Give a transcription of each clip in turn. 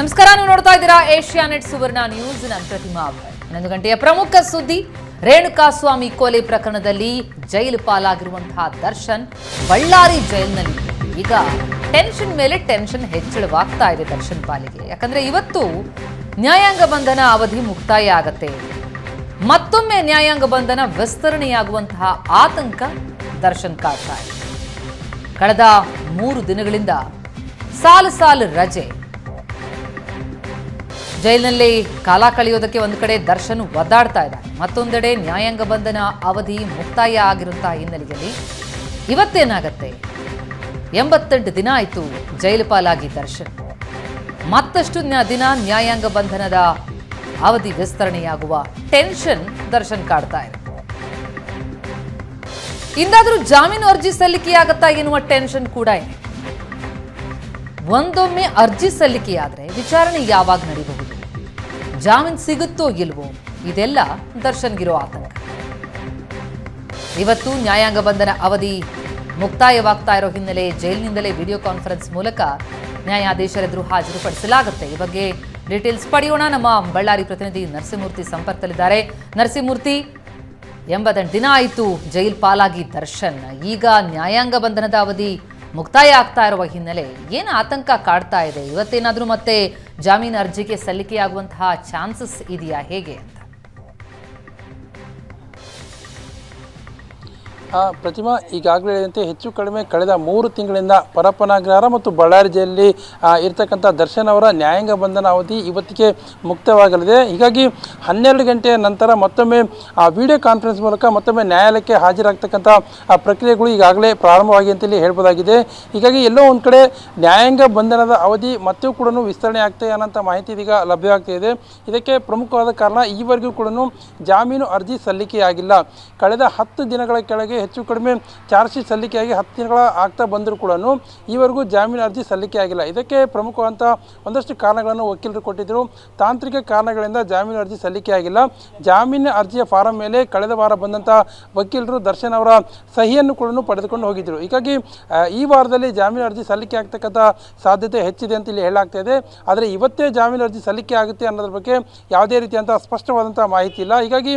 ನಮಸ್ಕಾರ, ನೀವು ನೋಡ್ತಾ ಇದ್ದೀರಾ ಏಷ್ಯಾ ನೆಟ್ ಸುವರ್ಣ ನ್ಯೂಸ್. ನಾನು ಪ್ರತಿಮಾ. ಹನ್ನೊಂದು ಗಂಟೆಯ ಪ್ರಮುಖ ಸುದ್ದಿ, ರೇಣುಕಾಸ್ವಾಮಿ ಕೊಲೆ ಪ್ರಕರಣದಲ್ಲಿ ಜೈಲು ಪಾಲಾಗಿರುವಂತಹ ದರ್ಶನ್ ಬಳ್ಳಾರಿ ಜೈಲಿನಲ್ಲಿ ಈಗ ಟೆನ್ಷನ್ ಮೇಲೆ ಟೆನ್ಷನ್ ಹೆಚ್ಚಳವಾಗ್ತಾ ಇದೆ ದರ್ಶನ್ ಪಾಲಿಗೆ. ಯಾಕಂದ್ರೆ ಇವತ್ತು ನ್ಯಾಯಾಂಗ ಬಂಧನ ಅವಧಿ ಮುಕ್ತಾಯ ಆಗತ್ತೆ. ಮತ್ತೊಮ್ಮೆ ನ್ಯಾಯಾಂಗ ಬಂಧನ ವಿಸ್ತರಣೆಯಾಗುವಂತಹ ಆತಂಕ ದರ್ಶನ್ ಕಾಡ್ತಾ ಇದೆ. ಕಳೆದ ಮೂರು ದಿನಗಳಿಂದ ಸಾಲು ಸಾಲು ರಜೆ. ಜೈಲಿನಲ್ಲಿ ಕಾಲ ಕಳೆಯೋದಕ್ಕೆ ಒಂದು ಕಡೆ ದರ್ಶನ್ ಒದ್ದಾಡ್ತಾ ಇದ್ದಾರೆ ಮತ್ತೊಂದೆಡೆ ನ್ಯಾಯಾಂಗ ಬಂಧನ ಅವಧಿ ಮುಕ್ತಾಯ ಆಗಿರುವಂತಹ ಹಿನ್ನೆಲೆಯಲ್ಲಿ ಇವತ್ತೇನಾಗತ್ತೆ? ಎಂಬತ್ತೆಂಟು ದಿನ ಆಯಿತು ಜೈಲು ಪಾಲಾಗಿ ದರ್ಶನ್. ಮತ್ತಷ್ಟು ದಿನ ನ್ಯಾಯಾಂಗ ಬಂಧನದ ಅವಧಿ ವಿಸ್ತರಣೆಯಾಗುವ ಟೆನ್ಷನ್ ದರ್ಶನ್ ಕಾಡ್ತಾ ಇದೆ. ಇಂದಾದರೂ ಜಾಮೀನು ಅರ್ಜಿ ಸಲ್ಲಿಕೆಯಾಗತ್ತಾ ಎನ್ನುವ ಟೆನ್ಷನ್ ಕೂಡ ಇದೆ. ಒಂದೊಮ್ಮೆ ಅರ್ಜಿ ಸಲ್ಲಿಕೆಯಾದರೆ ವಿಚಾರಣೆ ಯಾವಾಗ ನಡೀಬಹುದು ಜಾಮೀನು ಸಿಗುತ್ತೋ ಇಲ್ವೋ, ಇದೆಲ್ಲ ದರ್ಶನ್ಗಿರೋ ಆತಂಕ. ಇವತ್ತು ನ್ಯಾಯಾಂಗ ಬಂಧನ ಅವಧಿ ಮುಕ್ತಾಯವಾಗ್ತಾ ಇರೋ ಹಿನ್ನೆಲೆ ಜೈಲಿನಿಂದಲೇ ವಿಡಿಯೋ ಕಾನ್ಫರೆನ್ಸ್ ಮೂಲಕ ನ್ಯಾಯಾಧೀಶರೆದುರು ಹಾಜರುಪಡಿಸಲಾಗುತ್ತೆ. ಈ ಬಗ್ಗೆ ಡೀಟೇಲ್ಸ್ ಪಡೆಯೋಣ. ನಮ್ಮ ಬಳ್ಳಾರಿ ಪ್ರತಿನಿಧಿ ನರಸಿಂಹಮೂರ್ತಿ ಸಂಪರ್ಕದಲ್ಲಿದ್ದಾರೆ. ನರಸಿಂಹಮೂರ್ತಿ, ಎಂಬತ್ತೆಂಟು ದಿನ ಆಯಿತು ಜೈಲ್ ಪಾಲಾಗಿ ದರ್ಶನ್. ಈಗ ನ್ಯಾಯಾಂಗ ಬಂಧನದ ಅವಧಿ ಮುಕ್ತಾಯ ಆಗ್ತಾ ಇರುವ ಹಿನ್ನೆಲೆ ಏನು ಆತಂಕ ಕಾಡ್ತಾ ಇದೆ? ಇವತ್ತೇನಾದರೂ ಮತ್ತೆ ಜಾಮೀನು ಅರ್ಜಿಗೆ ಸಲ್ಲಿಕೆಯಾಗುವಂತಹ ಚಾನ್ಸಸ್ ಇದೆಯಾ? ಹೇಗೆ ಅಂತ? ಪ್ರತಿಮಾ ಈಗಾಗಲೇ ಹೇಳಿದಂತೆ ಹೆಚ್ಚು ಕಡಿಮೆ ಕಳೆದ ಮೂರು ತಿಂಗಳಿಂದ ಪರಪ್ಪನಾಗ್ರಹಾರ ಮತ್ತು ಬಳ್ಳಾರಿ ಜಿಲ್ಲೆಯಲ್ಲಿ ಇರ್ತಕ್ಕಂಥ ದರ್ಶನ್ ಅವರ ನ್ಯಾಯಾಂಗ ಬಂಧನ ಅವಧಿ ಇವತ್ತಿಗೆ ಮುಕ್ತವಾಗಲಿದೆ. ಹೀಗಾಗಿ ಹನ್ನೆರಡು ಗಂಟೆಯ ನಂತರ ಮತ್ತೊಮ್ಮೆ, ಆ, ವಿಡಿಯೋ ಕಾನ್ಫರೆನ್ಸ್ ಮೂಲಕ ಮತ್ತೊಮ್ಮೆ ನ್ಯಾಯಾಲಯಕ್ಕೆ ಹಾಜರಾಗ್ತಕ್ಕಂಥ ಪ್ರಕ್ರಿಯೆಗಳು ಈಗಾಗಲೇ ಪ್ರಾರಂಭವಾಗಿ ಅಂತೇಳಿ ಹೇಳ್ಬೋದಾಗಿದೆ. ಹೀಗಾಗಿ ಎಲ್ಲೋ ಒಂದು ಕಡೆ ನ್ಯಾಯಾಂಗ ಬಂಧನದ ಅವಧಿ ಮತ್ತೆ ಕೂಡ ವಿಸ್ತರಣೆ ಆಗ್ತದೆ ಅನ್ನೋಂಥ ಮಾಹಿತಿ ಇದೀಗ ಲಭ್ಯವಾಗ್ತಾ ಇದೆ. ಇದಕ್ಕೆ ಪ್ರಮುಖವಾದ ಕಾರಣ ಈವರೆಗೂ ಕೂಡ ಜಾಮೀನು ಅರ್ಜಿ ಸಲ್ಲಿಕೆಯಾಗಿಲ್ಲ. ಕಳೆದ ಹತ್ತು ದಿನಗಳ ಕೆಳಗೆ ಹೆಚ್ಚು ಕಡಿಮೆ ಚಾರ್ಜ್ ಸಲ್ಲಿಕೆಯಾಗಿ ಹತ್ತು ದಿನಗಳ ಆಗ್ತಾ ಬಂದರೂ ಕೂಡ ಈವರೆಗೂ ಜಾಮೀನು ಅರ್ಜಿ ಸಲ್ಲಿಕೆ ಆಗಿಲ್ಲ ಇದಕ್ಕೆ ಪ್ರಮುಖವಾದಂಥ ಒಂದಷ್ಟು ಕಾರಣಗಳನ್ನು ವಕೀಲರು ಕೊಟ್ಟಿದ್ದರು. ತಾಂತ್ರಿಕ ಕಾರಣಗಳಿಂದ ಜಾಮೀನು ಅರ್ಜಿ ಸಲ್ಲಿಕೆ ಆಗಿಲ್ಲ ಜಾಮೀನು ಅರ್ಜಿಯ ಫಾರಂ ಮೇಲೆ ಕಳೆದ ವಾರ ಬಂದಂಥ ವಕೀಲರು ದರ್ಶನ್ ಅವರ ಸಹಿಯನ್ನು ಕೂಡ ಪಡೆದುಕೊಂಡು ಹೋಗಿದ್ದರು. ಹೀಗಾಗಿ ಈ ವಾರದಲ್ಲಿ ಜಾಮೀನು ಅರ್ಜಿ ಸಲ್ಲಿಕೆ ಆಗ್ತಕ್ಕಂಥ ಸಾಧ್ಯತೆ ಹೆಚ್ಚಿದೆ ಅಂತ ಇಲ್ಲಿ ಹೇಳಲಾಗ್ತಾ ಇದೆ. ಆದರೆ ಇವತ್ತೇ ಜಾಮೀನು ಅರ್ಜಿ ಸಲ್ಲಿಕೆ ಆಗುತ್ತೆ ಅನ್ನೋದ್ರ ಬಗ್ಗೆ ಯಾವುದೇ ರೀತಿಯಂಥ ಸ್ಪಷ್ಟವಾದಂಥ ಮಾಹಿತಿ ಇಲ್ಲ. ಹೀಗಾಗಿ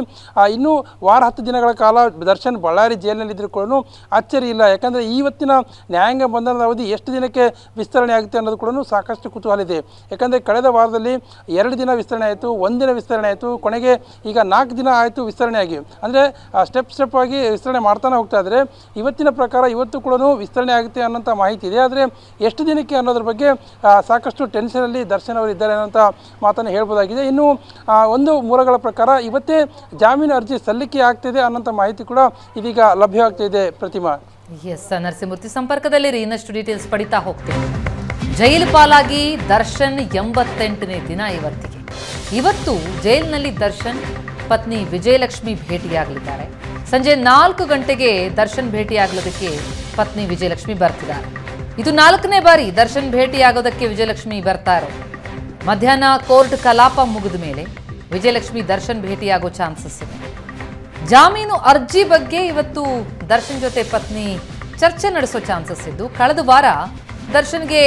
ಇನ್ನೂ ವಾರ ಹತ್ತು ದಿನಗಳ ಕಾಲ ದರ್ಶನ್ ಬಳ್ಳಾರಿ ಜೈಲಿನಲ್ಲಿದ್ದರೂ ಕೂಡ ಅಚ್ಚರಿ ಇಲ್ಲ. ಯಾಕಂದರೆ ಇವತ್ತಿನ ನ್ಯಾಯಾಂಗ ಬಂಧನದ ಅವಧಿ ಎಷ್ಟು ದಿನಕ್ಕೆ ವಿಸ್ತರಣೆ ಆಗುತ್ತೆ ಅನ್ನೋದು ಕೂಡ ಸಾಕಷ್ಟು ಕುತೂಹಲ ಇದೆ ಯಾಕಂದರೆ ಕಳೆದ ವಾರದಲ್ಲಿ ಎರಡು ದಿನ ವಿಸ್ತರಣೆ ಆಯಿತು ಒಂದಿನ ವಿಸ್ತರಣೆ ಆಯಿತು, ಕೊನೆಗೆ ಈಗ ನಾಲ್ಕು ದಿನ ಆಯಿತು ವಿಸ್ತರಣೆ ಆಗಿ. ಅಂದರೆ ಸ್ಟೆಪ್ ಸ್ಟೆಪ್ ಆಗಿ ವಿಸ್ತರಣೆ ಮಾಡ್ತಾನೆ ಹೋಗ್ತಾ ಇದ್ದರೆ ಇವತ್ತಿನ ಪ್ರಕಾರ ಇವತ್ತು ಕೂಡ ವಿಸ್ತರಣೆ ಆಗುತ್ತೆ ಅನ್ನೋಂಥ ಮಾಹಿತಿ ಇದೆ. ಆದರೆ ಎಷ್ಟು ದಿನಕ್ಕೆ ಅನ್ನೋದ್ರ ಬಗ್ಗೆ ಸಾಕಷ್ಟು ಟೆನ್ಷನಲ್ಲಿ ದರ್ಶನ್ ಅವರು ಇದ್ದಾರೆ ಅನ್ನೋಂಥ ಮಾತನ್ನು ಹೇಳ್ಬೋದಾಗಿದೆ. ಇನ್ನು ಒಂದು ಮೂಲಗಳ ಪ್ರಕಾರ ಇವತ್ತೇ ಜಾಮೀನು ಅರ್ಜಿ ಸಲ್ಲಿಕೆ ಆಗ್ತಿದೆ ಅನ್ನೋಂಥ ಮಾಹಿತಿ ಕೂಡ ಇದೀಗ ಲಭ್ಯವಾಗ್ತಾ ಇದೆ ಪ್ರತಿಮಾ. ಎಸ್ ನರಸಿಂಹಮೂರ್ತಿ ಸಂಪರ್ಕದಲ್ಲಿರಿ ಇನ್ನಷ್ಟು ಡೀಟೇಲ್ಸ್ ಪಡಿತಾ ಹೋಗ್ತೇವೆ ಜೈಲು ಪಾಲಾಗಿ ದರ್ಶನ್ ಎಂಬತ್ತೆಂಟನೇ ದಿನ ಇವತ್ತಿಗೆ. ಇವತ್ತು ಜೈಲಿನಲ್ಲಿ ದರ್ಶನ್ ಪತ್ನಿ ವಿಜಯಲಕ್ಷ್ಮಿ ಭೇಟಿಯಾಗಲಿದ್ದಾರೆ. ಸಂಜೆ ನಾಲ್ಕು ಗಂಟೆಗೆ ದರ್ಶನ್ ಭೇಟಿಯಾಗಲೋದಕ್ಕೆ ಪತ್ನಿ ವಿಜಯಲಕ್ಷ್ಮಿ ಬರ್ತಿದ್ದಾರೆ. ಇದು ನಾಲ್ಕನೇ ಬಾರಿ ದರ್ಶನ್ ಭೇಟಿಯಾಗೋದಕ್ಕೆ ವಿಜಯಲಕ್ಷ್ಮಿ ಬರ್ತಾರೆ. ಮಧ್ಯಾಹ್ನ ಕೋರ್ಟ್ ಕಲಾಪ ಮುಗಿದ ಮೇಲೆ ವಿಜಯಲಕ್ಷ್ಮಿ ದರ್ಶನ್ ಭೇಟಿಯಾಗೋ ಚಾನ್ಸಸ್ ಇದೆ. ಜಾಮೀನು ಅರ್ಜಿ ಬಗ್ಗೆ ಇವತ್ತು ದರ್ಶನ್ ಜೊತೆ ಪತ್ನಿ ಚರ್ಚೆ ನಡೆಸೋ ಚಾನ್ಸಸ್ ಇದ್ದು ಕಳೆದ ವಾರ ದರ್ಶನ್ಗೆ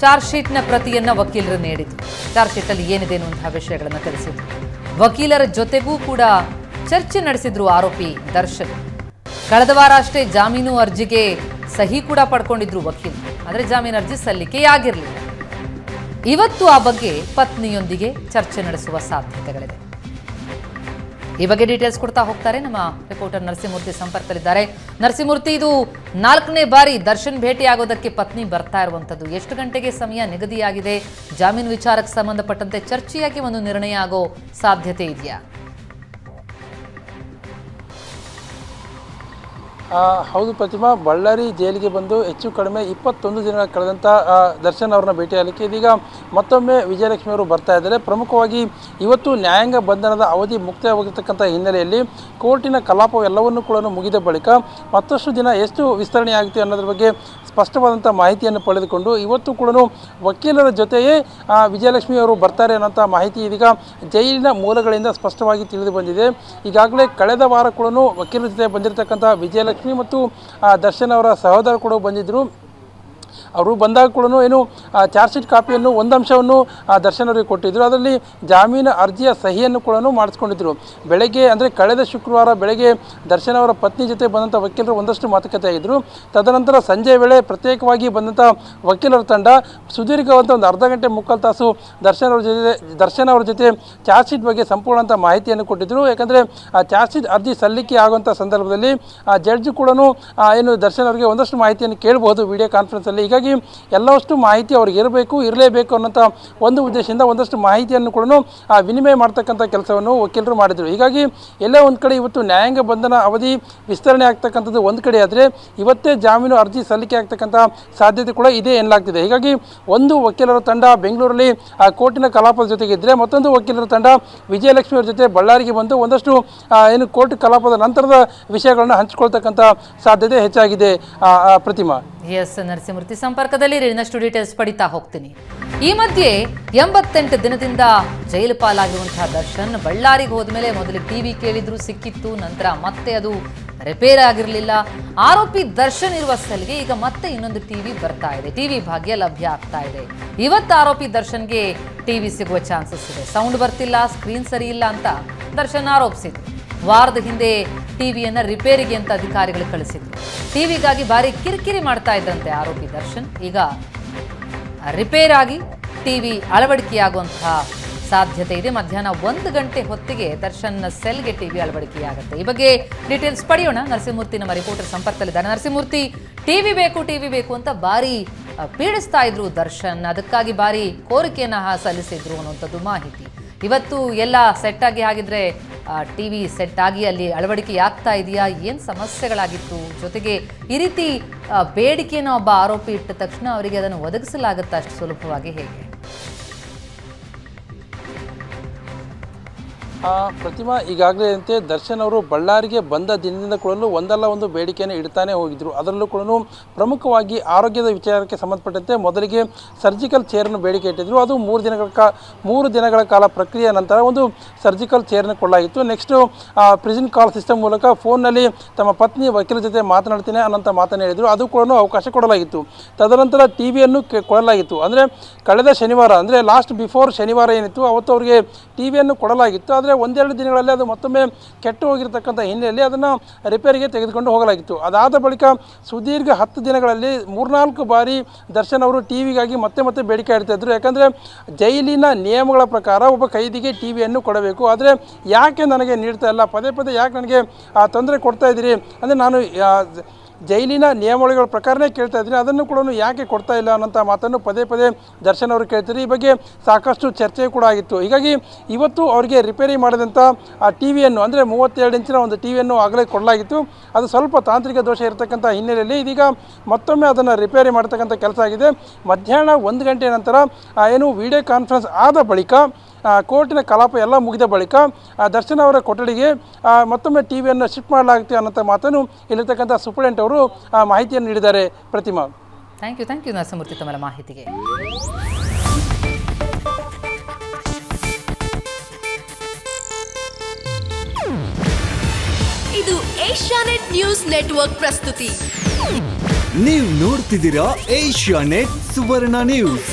ಚಾರ್ಜ್ ಶೀಟ್ನ ಪ್ರತಿಯನ್ನ ವಕೀಲರು ನೀಡಿದ್ರು. ಚಾರ್ಜ್ ಶೀಟಲ್ಲಿ ಏನಿದೆ ಅನ್ನುವಂತಹ ವಿಷಯಗಳನ್ನು ತಿಳಿಸಿದ್ರು. ವಕೀಲರ ಜೊತೆಗೂ ಕೂಡ ಚರ್ಚೆ ನಡೆಸಿದ್ರು ಆರೋಪಿ ದರ್ಶನ್. ಕಳೆದ ವಾರ ಅಷ್ಟೇ ಜಾಮೀನು ಅರ್ಜಿಗೆ ಸಹಿ ಕೂಡ ಪಡ್ಕೊಂಡಿದ್ರು ವಕೀಲರು ಆದರೆ ಜಾಮೀನು ಅರ್ಜಿ ಸಲ್ಲಿಕೆಯಾಗಿರಲಿಲ್ಲ ಇವತ್ತು ಆ ಬಗ್ಗೆ ಪತ್ನಿಯೊಂದಿಗೆ ಚರ್ಚೆ ನಡೆಸುವ ಸಾಧ್ಯತೆಗಳಿದೆ. ಈ ಬಗ್ಗೆ ಡೀಟೇಲ್ಸ್ ಕೊಡ್ತಾ ಹೋಗ್ತಾರೆ. ನಮ್ಮ ರಿಪೋರ್ಟರ್ ನರಸಿಂಹಮೂರ್ತಿ ಸಂಪರ್ಕದಲ್ಲಿದ್ದಾರೆ. ನರಸಿಂಹಮೂರ್ತಿ ಇದು ನಾಲ್ಕನೇ ಬಾರಿ ದರ್ಶನ್ ಭೇಟಿ ಆಗೋದಕ್ಕೆ ಪತ್ನಿ ಬರ್ತಾ ಇರುವಂಥದ್ದು. ಎಷ್ಟು ಗಂಟೆಗೆ ಸಮಯ ನಿಗದಿಯಾಗಿದೆ? ಜಾಮೀನು ವಿಚಾರಕ್ಕೆ ಸಂಬಂಧಪಟ್ಟಂತೆ ಚರ್ಚೆಯಾಗಿ ಒಂದು ನಿರ್ಣಯ ಆಗೋ ಸಾಧ್ಯತೆ ಇದೆಯಾ? ಹೌದು ಪ್ರತಿಮಾ, ಬಳ್ಳಾರಿ ಜೈಲಿಗೆ ಬಂದು ಹೆಚ್ಚು ಕಡಿಮೆ ಇಪ್ಪತ್ತೊಂದು ದಿನ ಕಳೆದಂಥ ದರ್ಶನ್ ಅವ್ರನ್ನ ಭೇಟಿಯಾಗಲಿಕ್ಕೆ ಇದೀಗ ಮತ್ತೊಮ್ಮೆ ವಿಜಯಲಕ್ಷ್ಮಿ ಅವರು ಬರ್ತಾ ಇದ್ದಾರೆ. ಪ್ರಮುಖವಾಗಿ ಇವತ್ತು ನ್ಯಾಯಾಂಗ ಬಂಧನದ ಅವಧಿ ಮುಕ್ತವಾಗಿರ್ತಕ್ಕಂಥ ಹಿನ್ನೆಲೆಯಲ್ಲಿ ಕೋರ್ಟಿನ ಕಲಾಪವೆಲ್ಲವನ್ನೂ ಕೂಡ ಮುಗಿದ ಬಳಿಕ ಮತ್ತಷ್ಟು ದಿನ ಎಷ್ಟು ವಿಸ್ತರಣೆ ಆಗುತ್ತೆ ಅನ್ನೋದ್ರ ಬಗ್ಗೆ ಸ್ಪಷ್ಟವಾದಂಥ ಮಾಹಿತಿಯನ್ನು ಪಡೆದುಕೊಂಡು ಇವತ್ತು ಕೂಡ ವಕೀಲರ ಜೊತೆಯೇ ವಿಜಯಲಕ್ಷ್ಮಿ ಅವರು ಬರ್ತಾರೆ ಅನ್ನೋಂಥ ಮಾಹಿತಿ ಇದೀಗ ಜೈಲಿನ ಮೂಲಗಳಿಂದ ಸ್ಪಷ್ಟವಾಗಿ ತಿಳಿದು ಬಂದಿದೆ. ಈಗಾಗಲೇ ಕಳೆದ ವಾರ ಕೂಡ ವಕೀಲರ ಜೊತೆ ಬಂದಿರತಕ್ಕಂಥ ವಿಜಯಲಕ್ಷ್ಮಿ ಮತ್ತು ದರ್ಶನ್ ಅವರ ಸಹೋದರ ಕೂಡ ಬಂದಿದ್ದರು ಅವರು ಬಂದಾಗ ಕೂಡ ಏನು ಚಾರ್ಜ್ ಶೀಟ್ ಕಾಪಿಯನ್ನು ಒಂದು ಅಂಶವನ್ನು ದರ್ಶನ್ ಅವರಿಗೆ ಕೊಟ್ಟಿದ್ದರು ಅದರಲ್ಲಿ ಜಾಮೀನು ಅರ್ಜಿಯ ಸಹಿಯನ್ನು ಕೂಡ ಮಾಡಿಸ್ಕೊಂಡಿದ್ದರು ಬೆಳಗ್ಗೆ ಅಂದರೆ ಕಳೆದ ಶುಕ್ರವಾರ ಬೆಳಗ್ಗೆ ದರ್ಶನ್ ಅವರ ಪತ್ನಿ ಜೊತೆ ಬಂದಂಥ ವಕೀಲರು ಒಂದಷ್ಟು ಮಾತುಕತೆ ಆಗಿದ್ದರು ತದನಂತರ ಸಂಜೆ ವೇಳೆ ಪ್ರತ್ಯೇಕವಾಗಿ ಬಂದಂಥ ವಕೀಲರ ತಂಡ ಸುದೀರ್ಘವಾದ ಒಂದು ಅರ್ಧ ಗಂಟೆ ಮುಕ್ಕಾಲು ತಾಸು ದರ್ಶನ್ ಅವರ ಜೊತೆ, ದರ್ಶನ್ ಅವರ ಜೊತೆ ಚಾರ್ಜ್ ಶೀಟ್ ಬಗ್ಗೆ ಸಂಪೂರ್ಣಂಥ ಮಾಹಿತಿಯನ್ನು ಕೊಟ್ಟಿದ್ದರು ಯಾಕಂದರೆ, ಆ ಚಾರ್ಜ್ ಅರ್ಜಿ ಸಲ್ಲಿಕೆ ಆಗುವಂಥ ಸಂದರ್ಭದಲ್ಲಿ, ಆ ಜಡ್ಜ್ ಕೂಡ ಏನು ದರ್ಶನ್ ಅವರಿಗೆ ಒಂದಷ್ಟು ಮಾಹಿತಿಯನ್ನು ಕೇಳಬಹುದು. ವಿಡಿಯೋ ಕಾನ್ಫರೆನ್ಸಲ್ಲಿ ಹೀಗಾಗಿ ಎಲ್ಲವಷ್ಟು ಮಾಹಿತಿ ಅವ್ರಿಗೆ ಇರಬೇಕು, ಇರಲೇಬೇಕು ಅನ್ನೋಂಥ ಒಂದು ಉದ್ದೇಶದಿಂದ ಒಂದಷ್ಟು ಮಾಹಿತಿಯನ್ನು ಕೂಡ ವಿನಿಮಯ ಮಾಡ್ತಕ್ಕಂಥ ಕೆಲಸವನ್ನು ವಕೀಲರು ಮಾಡಿದರು. ಹೀಗಾಗಿ ಎಲ್ಲ ಒಂದು ಕಡೆ ಇವತ್ತು ನ್ಯಾಯಾಂಗ ಬಂಧನ ಅವಧಿ ವಿಸ್ತರಣೆ ಆಗ್ತಕ್ಕಂಥದ್ದು ಒಂದು ಕಡೆ ಆದರೆ ಇವತ್ತೇ ಜಾಮೀನು ಅರ್ಜಿ ಸಲ್ಲಿಕೆ ಆಗ್ತಕ್ಕಂಥ ಸಾಧ್ಯತೆ ಕೂಡ ಇದೆ ಎನ್ನಲಾಗ್ತಿದೆ. ಹೀಗಾಗಿ ಒಂದು ವಕೀಲರ ತಂಡ ಬೆಂಗಳೂರಲ್ಲಿ ಆ ಕೋರ್ಟಿನ ಕಲಾಪದ ಜೊತೆಗೆ ಇದ್ದರೆ ಮತ್ತೊಂದು ವಕೀಲರ ತಂಡ ವಿಜಯಲಕ್ಷ್ಮಿ ಅವರ ಜೊತೆ ಬಳ್ಳಾರಿಗೆ ಬಂದು ಒಂದಷ್ಟು ಏನು ಕೋರ್ಟ್ ಕಲಾಪದ ನಂತರದ ವಿಷಯಗಳನ್ನು ಹಂಚಿಕೊಳ್ತಕ್ಕಂಥ ಸಾಧ್ಯತೆ ಹೆಚ್ಚಾಗಿದೆ ಪ್ರತಿಮಾ. ಎಸ್ ನರಸಿಂಹಮೂರ್ತಿ ಸಂಪರ್ಕದಲ್ಲಿ ಇನ್ನಷ್ಟು ಡೀಟೇಲ್ಸ್ ಪಡಿತಾ ಹೋಗ್ತೀನಿ. ಈ ಮಧ್ಯೆ ಎಂಬತ್ತೆಂಟು ದಿನದಿಂದ ಜೈಲು ಪಾಲಾಗಿರುವಂತಹ ದರ್ಶನ್ ಬಳ್ಳಾರಿಗೆ ಹೋದ್ಮೇಲೆ ಮೊದಲು ಟಿವಿ ಕೇಳಿದ್ರು, ಸಿಕ್ಕಿತ್ತು, ನಂತರ ಮತ್ತೆ ಅದು ರಿಪೇರ್ ಆಗಿರಲಿಲ್ಲ. ಆರೋಪಿ ದರ್ಶನ್ ಇರುವ ಸ್ಥಳಿಗೆ ಈಗ ಮತ್ತೆ ಇನ್ನೊಂದು ಟಿವಿ ಬರ್ತಾ ಇದೆ. ಟಿವಿ ಭಾಗ್ಯ ಲಭ್ಯ ಆಗ್ತಾ ಇದೆ. ಇವತ್ತು ಆರೋಪಿ ದರ್ಶನ್ಗೆ ಟಿವಿ ಸಿಗುವ ಚಾನ್ಸಸ್ ಇದೆ. ಸೌಂಡ್ ಬರ್ತಿಲ್ಲ ಸ್ಕ್ರೀನ್ ಸರಿ ಇಲ್ಲ ಅಂತ ದರ್ಶನ್ ಆರೋಪಿಸಿದ್ರು. ವಾರದ ಹಿಂದೆ ಟಿವಿಯನ್ನ ರಿಪೇರಿಗೆ ಅಂತ ಅಧಿಕಾರಿಗಳು ಕಳಿಸಿದ್ರು. ಟಿವಿಗಾಗಿ ಭಾರಿ ಕಿರಿಕಿರಿ ಮಾಡ್ತಾ ಇದ್ದಂತೆ ಆರೋಪಿ ದರ್ಶನ್. ಈಗ ರಿಪೇರ್ ಆಗಿ ಟಿವಿ ಅಳವಡಿಕೆಯಾಗುವಂತಹ ಸಾಧ್ಯತೆ ಇದೆ. ಮಧ್ಯಾಹ್ನ ಒಂದು ಗಂಟೆ ಹೊತ್ತಿಗೆ ದರ್ಶನ್ ಸೆಲ್ಗೆ ಟಿವಿ ಅಳವಡಿಕೆಯಾಗುತ್ತೆ. ಈ ಬಗ್ಗೆ ಡೀಟೇಲ್ಸ್ ಪಡೆಯೋಣ. ನರಸಿಂಹಮೂರ್ತಿ ನಮ್ಮ ರಿಪೋರ್ಟರ್ ಸಂಪರ್ಕದಲ್ಲಿದ್ದಾರೆ. ನರಸಿಂಹಮೂರ್ತಿ, ಟಿವಿ ಬೇಕು ಟಿವಿ ಬೇಕು ಅಂತ ಭಾರಿ ಪೀಡಿಸ್ತಾ ಇದ್ರು ದರ್ಶನ್. ಅದಕ್ಕಾಗಿ ಭಾರಿ ಕೋರಿಕೆಯನ್ನು ಸಲ್ಲಿಸಿದ್ರು ಅನ್ನುವಂಥದ್ದು ಮಾಹಿತಿ. ಇವತ್ತು ಎಲ್ಲ ಸೆಟ್ ಆಗಿ ಹಾಗಿದ್ರೆ ಟಿವಿ ಸೆಟ್ ಆಗಿ ಅಲ್ಲಿ ಅಳವಡಿಕೆ ಆಗ್ತಾ ಇದೆಯಾ? ಏನು ಸಮಸ್ಯೆಗಳಾಗಿತ್ತು? ಜೊತೆಗೆ ಈ ರೀತಿ ಬೇಡಿಕೆಯನ್ನು ಒಬ್ಬ ಆರೋಪಿ ಇಟ್ಟ ತಕ್ಷಣ ಅವರಿಗೆ ಅದನ್ನು ಒದಗಿಸಲಾಗುತ್ತಾ? ಅಷ್ಟು ಸುಲಭವಾಗಿ ಹೇಗೆ? ಪ್ರತಿಮಾ ಈಗಾಗಲೇ ಅಂತೆ ದರ್ಶನ್ ಅವರು ಬಳ್ಳಾರಿಗೆ ಬಂದ ದಿನದಿಂದ ಕೂಡ ಒಂದಲ್ಲ ಒಂದು ಬೇಡಿಕೆಯನ್ನು ಇಡ್ತಾನೆ ಹೋಗಿದ್ರು. ಅದರಲ್ಲೂ ಕೂಡ ಪ್ರಮುಖವಾಗಿ ಆರೋಗ್ಯದ ವಿಚಾರಕ್ಕೆ ಸಂಬಂಧಪಟ್ಟಂತೆ ಮೊದಲಿಗೆ ಸರ್ಜಿಕಲ್ ಚೇರನ್ನು ಬೇಡಿಕೆ ಇಟ್ಟಿದ್ರು. ಅದು ಮೂರು ದಿನಗಳ ಕಾ, ಮೂರು ದಿನಗಳ ಕಾಲ ಪ್ರಕ್ರಿಯೆ ನಂತರ ಒಂದು ಸರ್ಜಿಕಲ್ ಚೇರನ್ನು ಕೊಡಲಾಗಿತ್ತು. ನೆಕ್ಸ್ಟು ಪ್ರಿಸನ್ ಕಾಲ್ ಸಿಸ್ಟಮ್ ಮೂಲಕ ಫೋನ್ನಲ್ಲಿ ತಮ್ಮ ಪತ್ನಿ ವಕೀಲ ಜೊತೆ ಮಾತನಾಡ್ತೀನಿ ಅನ್ನೋಂಥ ಮಾತನ್ನು ಹೇಳಿದರು. ಅದು ಕೂಡ ಅವಕಾಶ ಕೊಡಲಾಗಿತ್ತು. ತದನಂತರ ಟಿ ವಿಯನ್ನು ಕೊಡಲಾಗಿತ್ತು. ಅಂದರೆ, ಕಳೆದ ಶನಿವಾರ, ಅಂದರೆ ಲಾಸ್ಟ್ ಬಿಫೋರ್ ಶನಿವಾರ ಏನಿತ್ತು, ಅವತ್ತು ಅವರಿಗೆ ಟಿ ವಿಯನ್ನು ಕೊಡಲಾಗಿತ್ತು. ಆದರೆ ಒಂದೆರಡು ದಿನಗಳಲ್ಲಿ ಅದು ಮತ್ತೊಮ್ಮೆ ಕೆಟ್ಟು ಹೋಗಿರ್ತಕ್ಕಂಥ ಹಿನ್ನೆಲೆಯಲ್ಲಿ ಅದನ್ನು ರಿಪೇರಿಗೆ ತೆಗೆದುಕೊಂಡು ಹೋಗಲಾಗಿತ್ತು. ಅದಾದ ಬಳಿಕ ಸುದೀರ್ಘ ಹತ್ತು ದಿನಗಳಲ್ಲಿ ಮೂರ್ನಾಲ್ಕು ಬಾರಿ ದರ್ಶನ್ ಅವರು ಟಿ ವಿಗಾಗಿ ಮತ್ತೆ ಮತ್ತೆ ಬೇಡಿಕೆ ಇಡ್ತಾ ಇದ್ರು. ಯಾಕಂದರೆ ಜೈಲಿನ ನಿಯಮಗಳ ಪ್ರಕಾರ ಒಬ್ಬ ಕೈದಿಗೆ ಟಿ ವಿಯನ್ನು ಕೊಡಬೇಕು. ಆದರೆ ಯಾಕೆ ನನಗೆ ನೀಡ್ತಾ ಇಲ್ಲ? ಪದೇ ಪದೇ ಯಾಕೆ ನನಗೆ ತೊಂದರೆ ಕೊಡ್ತಾ ಇದ್ದೀರಿ? ಅಂದರೆ ನಾನು ಜೈಲಿನ ನಿಯಮಾವಳಿಗಳ ಪ್ರಕಾರನೇ ಕೇಳ್ತಾ ಇದ್ದೀನಿ. ಅದನ್ನು ಕೂಡ ಯಾಕೆ ಕೊಡ್ತಾ ಇಲ್ಲ ಅನ್ನೋಂಥ ಮಾತನ್ನು ಪದೇ ಪದೇ ದರ್ಶನ್ ಅವರು ಕೇಳ್ತಾರೆ ಈ ಬಗ್ಗೆ ಸಾಕಷ್ಟು ಚರ್ಚೆ ಕೂಡ ಆಗಿತ್ತು. ಹೀಗಾಗಿ ಇವತ್ತು ಅವರಿಗೆ ರಿಪೇರಿ ಮಾಡಿದಂಥ ಆ ಟಿ ವಿಯನ್ನು, ಅಂದರೆ ಮೂವತ್ತೆರಡು ಇಂಚಿನ ಒಂದು ಟಿ ವಿಯನ್ನು ಆಗಲೇ ಕೊಡಲಾಗಿತ್ತು. ಅದು ಸ್ವಲ್ಪ ತಾಂತ್ರಿಕ ದೋಷ ಇರತಕ್ಕಂಥ ಹಿನ್ನೆಲೆಯಲ್ಲಿ ಇದೀಗ ಮತ್ತೊಮ್ಮೆ ಅದನ್ನು ರಿಪೇರಿ ಮಾಡ್ತಕ್ಕಂಥ ಕೆಲಸ ಆಗಿದೆ. ಮಧ್ಯಾಹ್ನ ಒಂದು ಗಂಟೆ ನಂತರ ಏನು ವಿಡಿಯೋ ಕಾನ್ಫರೆನ್ಸ್ ಆದ ಬಳಿಕ ಕೋರ್ಟಿನ ಕಲಾಪ ಎಲ್ಲ ಮುಗಿದ ಬಳಿಕ ಆ, ದರ್ಶನ್ ಅವರ ಕೊಠಡಿಗೆ ಮತ್ತೊಮ್ಮೆ ಟಿ ವಿಯನ್ನು ಶಿಫ್ಟ್ ಮಾಡಲಾಗುತ್ತೆ ಅನ್ನೋಂಥ ಮಾತನ್ನು ಇಲ್ಲಿರ್ತಕ್ಕಂಥ ಸುಪ್ರೆಂಟ್ ಅವರು ಆ, ಮಾಹಿತಿಯನ್ನು ನೀಡಿದ್ದಾರೆ. Prathima. Thank you thank you Narasamurthy ತಮ್ಮ ಮಾಹಿತಿಗೆ. ಇದು ಏಷ್ಯಾನೆಟ್ ನ್ಯೂಸ್ ನೆಟ್ವರ್ಕ್ ಪ್ರಸ್ತುತಿ. ನೀವು ನೋಡ್ತಿದ್ದೀರಾ ಏಷ್ಯಾ ನೆಟ್ ಸುವರ್ಣ ನ್ಯೂಸ್.